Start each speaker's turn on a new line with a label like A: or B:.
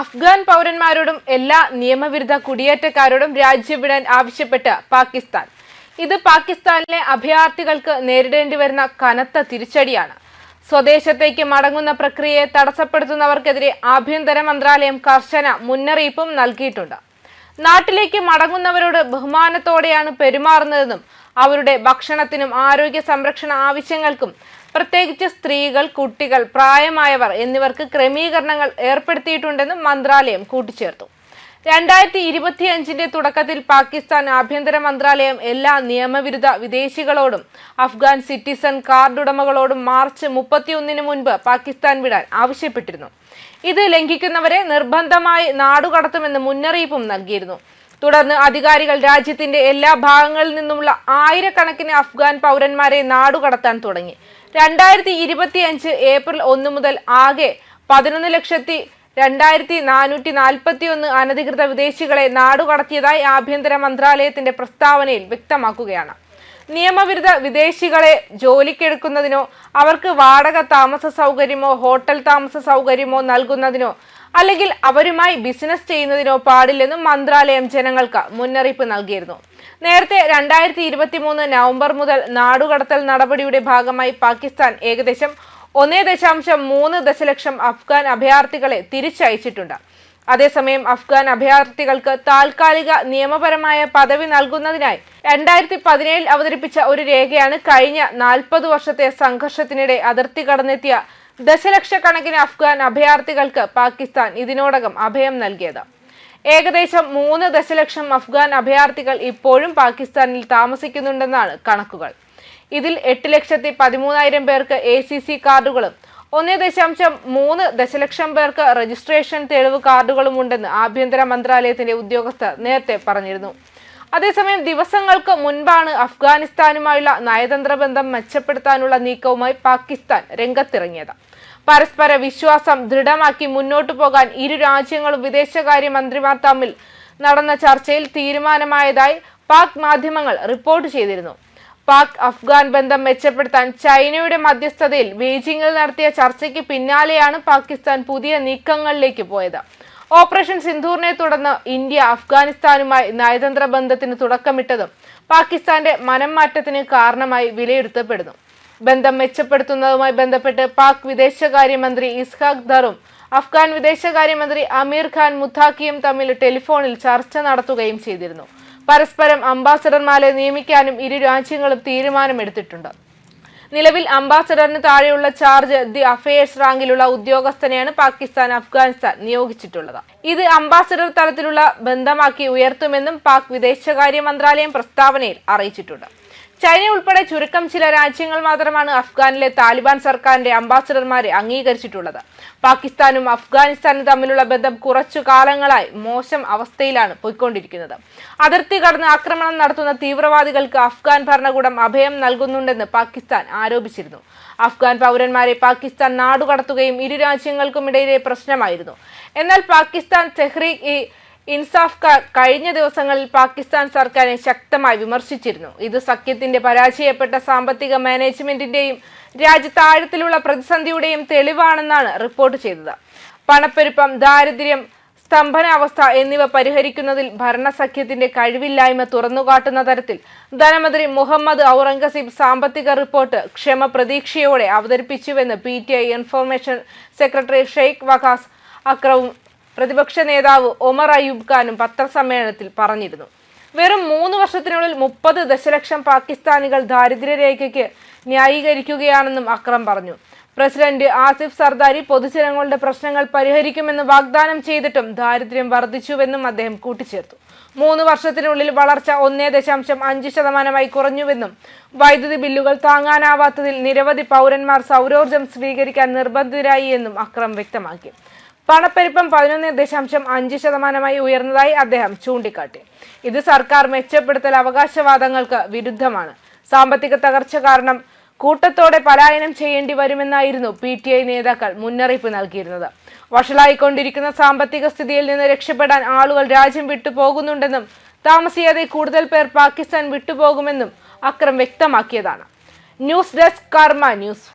A: അഫ്ഗാൻ പൗരന്മാരോടും എല്ലാ നിയമവിരുദ്ധ കുടിയേറ്റക്കാരോടും രാജ്യം വിടാൻ ആവശ്യപ്പെട്ട് പാകിസ്ഥാൻ. ഇത് പാകിസ്ഥാനിലെ അഭയാർത്ഥികൾക്ക് നേരിടേണ്ടി വരുന്ന കനത്ത തിരിച്ചടിയാണ്. സ്വദേശത്തേക്ക് മടങ്ങുന്ന പ്രക്രിയയെ തടസ്സപ്പെടുത്തുന്നവർക്കെതിരെ ആഭ്യന്തര മന്ത്രാലയം കർശന മുന്നറിയിപ്പും നൽകിയിട്ടുണ്ട്. നാട്ടിലേക്ക് മടങ്ങുന്നവരോട് ബഹുമാനത്തോടെയാണ് പെരുമാറുന്നതെന്നും അവരുടെ ഭക്ഷണത്തിനും ആരോഗ്യ സംരക്ഷണ ആവശ്യങ്ങൾക്കും പ്രത്യേകിച്ച് സ്ത്രീകൾ കുട്ടികൾ പ്രായമായവർ എന്നിവർക്ക് ക്രമീകരണങ്ങൾ ഏർപ്പെടുത്തിയിട്ടുണ്ടെന്നും മന്ത്രാലയം കൂട്ടിച്ചേർത്തു. രണ്ടായിരത്തി ഇരുപത്തിയഞ്ചിന്റെ തുടക്കത്തിൽ പാകിസ്ഥാൻ ആഭ്യന്തര മന്ത്രാലയം എല്ലാ നിയമവിരുദ്ധ വിദേശികളോടും അഫ്ഗാൻ സിറ്റിസൺ കാർഡ് ഉടമകളോടും മാർച്ച് മുപ്പത്തിയൊന്നിന് മുൻപ് പാകിസ്ഥാൻ വിടാൻ ആവശ്യപ്പെട്ടിരുന്നു. ഇത് ലംഘിക്കുന്നവരെ നിർബന്ധമായി നാടുകടത്തുമെന്ന് മുന്നറിയിപ്പും നൽകിയിരുന്നു. തുടർന്ന് അധികാരികൾ രാജ്യത്തിന്റെ എല്ലാ ഭാഗങ്ങളിൽ നിന്നുമുള്ള ആയിരക്കണക്കിന് അഫ്ഗാൻ പൗരന്മാരെ നാടുകടത്താൻ തുടങ്ങി. രണ്ടായിരത്തി ഇരുപത്തിയഞ്ച് ഏപ്രിൽ ഒന്ന് മുതൽ ആകെ പതിനൊന്ന് ലക്ഷത്തി രണ്ടായിരത്തി നാനൂറ്റി നാൽപ്പത്തി ഒന്ന് അനധികൃത വിദേശികളെ നാടുകടത്തിയതായി ആഭ്യന്തര മന്ത്രാലയത്തിന്റെ പ്രസ്താവനയിൽ വ്യക്തമാക്കുകയാണ്. നിയമവിരുദ്ധ വിദേശികളെ ജോലിക്കെടുക്കുന്നതിനോ അവർക്ക് വാടക താമസ സൗകര്യമോ ഹോട്ടൽ താമസ സൗകര്യമോ നൽകുന്നതിനോ അല്ലെങ്കിൽ അവരുമായി ബിസിനസ് ചെയ്യുന്നതിനോ പാടില്ലെന്നും മന്ത്രാലയം ജനങ്ങൾക്ക് മുന്നറിയിപ്പ് നൽകിയിരുന്നു. നേരത്തെ രണ്ടായിരത്തി ഇരുപത്തി മൂന്ന് നവംബർ മുതൽ നാടുകടത്തൽ നടപടിയുടെ ഭാഗമായി പാകിസ്ഥാൻ ഏകദേശം ഒന്നേ ദശാംശം മൂന്ന് ദശലക്ഷം അഫ്ഗാൻ അഭയാർത്ഥികളെ തിരിച്ചയച്ചിട്ടുണ്ട്. അതേസമയം അഫ്ഗാൻ അഭയാർത്ഥികൾക്ക് താൽക്കാലിക നിയമപരമായ പദവി നൽകുന്നതിനായി രണ്ടായിരത്തി പതിനേഴിൽ അവതരിപ്പിച്ച ഒരു രേഖയാണ് കഴിഞ്ഞ നാൽപ്പത് വർഷത്തെ സംഘർഷത്തിനിടെ അതിർത്തി കടന്നെത്തിയ ദശലക്ഷക്കണക്കിന് അഫ്ഗാൻ അഭയാർത്ഥികൾക്ക് പാകിസ്ഥാൻ ഇതിനോടകം അഭയം നൽകിയത്. ഏകദേശം മൂന്ന് ദശലക്ഷം അഫ്ഗാൻ അഭയാർത്ഥികൾ ഇപ്പോഴും പാകിസ്ഥാനിൽ താമസിക്കുന്നുണ്ടെന്നാണ് കണക്കുകൾ. ഇതിൽ എട്ട് ലക്ഷത്തി പതിമൂന്നായിരം പേർക്ക് എ സി സി കാർഡുകളും ഒന്ന് ദശാംശം മൂന്ന് ദശലക്ഷം പേർക്ക് രജിസ്ട്രേഷൻ തെളിവ് കാർഡുകളും ഉണ്ടെന്ന് ആഭ്യന്തര മന്ത്രാലയത്തിന്റെ ഉദ്യോഗസ്ഥർ നേരത്തെ പറഞ്ഞിരുന്നു. അതേസമയം ദിവസങ്ങൾക്ക് മുൻപാണ് അഫ്ഗാനിസ്ഥാനുമായുള്ള നയതന്ത്ര ബന്ധം മെച്ചപ്പെടുത്താനുള്ള നീക്കവുമായി പാകിസ്ഥാൻ രംഗത്തിറങ്ങിയത്. പരസ്പര വിശ്വാസം ദൃഢമാക്കി മുന്നോട്ടു പോകാൻ ഇരു രാജ്യങ്ങളും വിദേശകാര്യ മന്ത്രിമാർ തമ്മിൽ നടന്ന ചർച്ചയിൽ തീരുമാനമായതായി പാക് മാധ്യമങ്ങൾ റിപ്പോർട്ട് ചെയ്തിരുന്നു. പാക് അഫ്ഗാൻ ബന്ധം മെച്ചപ്പെടുത്താൻ ചൈനയുടെ മധ്യസ്ഥതയിൽ ബീജിംഗിൽ നടത്തിയ ചർച്ചയ്ക്ക് പിന്നാലെയാണ് പാകിസ്ഥാൻ പുതിയ നീക്കങ്ങളിലേക്ക് പോയത്. ഓപ്പറേഷൻ സിന്ധൂറിനെ തുടർന്ന് ഇന്ത്യ അഫ്ഗാനിസ്ഥാനുമായി നയതന്ത്ര ബന്ധത്തിന് തുടക്കമിട്ടതും പാകിസ്ഥാന്റെ മനം മാറ്റത്തിന് കാരണമായി വിലയിരുത്തപ്പെടുന്നു. ബന്ധം മെച്ചപ്പെടുത്തുന്നതുമായി ബന്ധപ്പെട്ട് പാക് വിദേശകാര്യമന്ത്രി ഇസ്ഹാഖ് ദറും അഫ്ഗാൻ വിദേശകാര്യമന്ത്രി അമീർ ഖാൻ മുത്താക്കിയും തമ്മിൽ ടെലിഫോണിൽ ചർച്ച നടത്തുകയും ചെയ്തിരുന്നു. പരസ്പരം അംബാസഡർമാരെ നിയമിക്കാനും ഇരു രാജ്യങ്ങളും തീരുമാനമെടുത്തിട്ടുണ്ട്. നിലവിൽ അംബാസഡറിന് താഴെയുള്ള ചാർജ് ദി അഫയേഴ്സ് റാങ്കിലുള്ള ഉദ്യോഗസ്ഥനെയാണ് പാകിസ്ഥാൻ അഫ്ഗാനിസ്ഥാൻ നിയോഗിച്ചിട്ടുള്ളത്. ഇത് അംബാസഡർ തലത്തിലുള്ള ബന്ധമാക്കി ഉയർത്തുമെന്നും പാക് വിദേശകാര്യ മന്ത്രാലയം പ്രസ്താവനയിൽ അറിയിച്ചിട്ടുണ്ട്. ചൈന ഉൾപ്പെടെ ചുരുക്കം ചില രാജ്യങ്ങൾ മാത്രമാണ് അഫ്ഗാനിലെ താലിബാൻ സർക്കാരിന്റെ അംബാസഡർമാരെ അംഗീകരിച്ചിട്ടുള്ളത്. പാകിസ്ഥാനും അഫ്ഗാനിസ്ഥാനും തമ്മിലുള്ള ബന്ധം കുറച്ചു കാലങ്ങളായി മോശം അവസ്ഥയിലാണ് പോയിക്കൊണ്ടിരിക്കുന്നത്. അതിർത്തി കടന്ന് ആക്രമണം നടത്തുന്ന തീവ്രവാദികൾക്ക് അഫ്ഗാൻ ഭരണകൂടം അഭയം നൽകുന്നുണ്ടെന്ന് പാകിസ്ഥാൻ ആരോപിച്ചിരുന്നു. അഫ്ഗാൻ പൗരന്മാരെ പാകിസ്ഥാൻ നാടുകടത്തുകയും ഇരു രാജ്യങ്ങൾക്കും ഇടയിലെ പ്രശ്നമായിരുന്നു. എന്നാൽ പാകിസ്ഥാൻ തെഹ്രീഖ് ഇ ഇൻസാഫ് കഴിഞ്ഞ ദിവസങ്ങളിൽ പാകിസ്ഥാൻ സർക്കാരിനെ ശക്തമായി വിമർശിച്ചിരുന്നു. ഇത് സഖ്യത്തിന്റെ പരാജയപ്പെട്ട സാമ്പത്തിക മാനേജ്മെന്റിന്റെയും രാജ്യത്ത് ആഴത്തിലുള്ള പ്രതിസന്ധിയുടെയും തെളിവാണെന്നാണ് റിപ്പോർട്ട് ചെയ്തത്. പണപ്പെരുപ്പം ദാരിദ്ര്യം സ്തംഭനാവസ്ഥ എന്നിവ പരിഹരിക്കുന്നതിൽ ഭരണസഖ്യത്തിന്റെ കഴിവില്ലായ്മ തുറന്നുകാട്ടുന്ന തരത്തിൽ ധനമന്ത്രി മുഹമ്മദ് ഔറംഗസീബ് സാമ്പത്തിക റിപ്പോർട്ട് ക്ഷമ പ്രതീക്ഷയോടെ അവതരിപ്പിച്ചുവെന്ന് P T I information secretary Sheikh Waqas അക്രവും പ്രതിപക്ഷ നേതാവ് ഒമർ അയ്യൂബ് ഖാനും പത്രസമ്മേളനത്തിൽ പറഞ്ഞിരുന്നു. വെറും മൂന്ന് വർഷത്തിനുള്ളിൽ മുപ്പത് ദശലക്ഷം പാകിസ്ഥാനികൾ ദാരിദ്ര്യരേഖയ്ക്ക് ന്യായീകരിക്കുകയാണെന്നും അക്രം പറഞ്ഞു. പ്രസിഡന്റ് ആസിഫ് സർദാരി പൊതുജനങ്ങളുടെ പ്രശ്നങ്ങൾ പരിഹരിക്കുമെന്ന് വാഗ്ദാനം ചെയ്തിട്ടും ദാരിദ്ര്യം വർദ്ധിച്ചുവെന്നും അദ്ദേഹം കൂട്ടിച്ചേർത്തു. മൂന്ന് വർഷത്തിനുള്ളിൽ വളർച്ച ഒന്നേ ദശാംശം അഞ്ച് ശതമാനമായി കുറഞ്ഞുവെന്നും വൈദ്യുതി ബില്ലുകൾ താങ്ങാനാവാത്തതിൽ നിരവധി പൗരന്മാർ സൗരോർജം സ്വീകരിക്കാൻ നിർബന്ധിതരായി എന്നും അക്രം വ്യക്തമാക്കി. പണപ്പെരുപ്പം പതിനൊന്ന് ദശാംശം അഞ്ച് ശതമാനമായി ഉയർന്നതായി അദ്ദേഹം ചൂണ്ടിക്കാട്ടി. ഇത് സർക്കാർ മെച്ചപ്പെടുത്തൽ അവകാശവാദങ്ങൾക്ക് വിരുദ്ധമാണ്. സാമ്പത്തിക തകർച്ച കാരണം കൂട്ടത്തോടെ പലായനം ചെയ്യേണ്ടി വരുമെന്നായിരുന്നു പി ടി ഐ നേതാക്കൾ മുന്നറിയിപ്പ് നൽകിയിരുന്നത്. വഷളായിക്കൊണ്ടിരിക്കുന്ന സാമ്പത്തിക സ്ഥിതിയിൽ നിന്ന് രക്ഷപ്പെടാൻ ആളുകൾ രാജ്യം വിട്ടുപോകുന്നുണ്ടെന്നും താമസിയാതെ കൂടുതൽ പേർ പാകിസ്ഥാൻ വിട്ടുപോകുമെന്നും Akram വ്യക്തമാക്കിയതാണ്. News desk Karma news.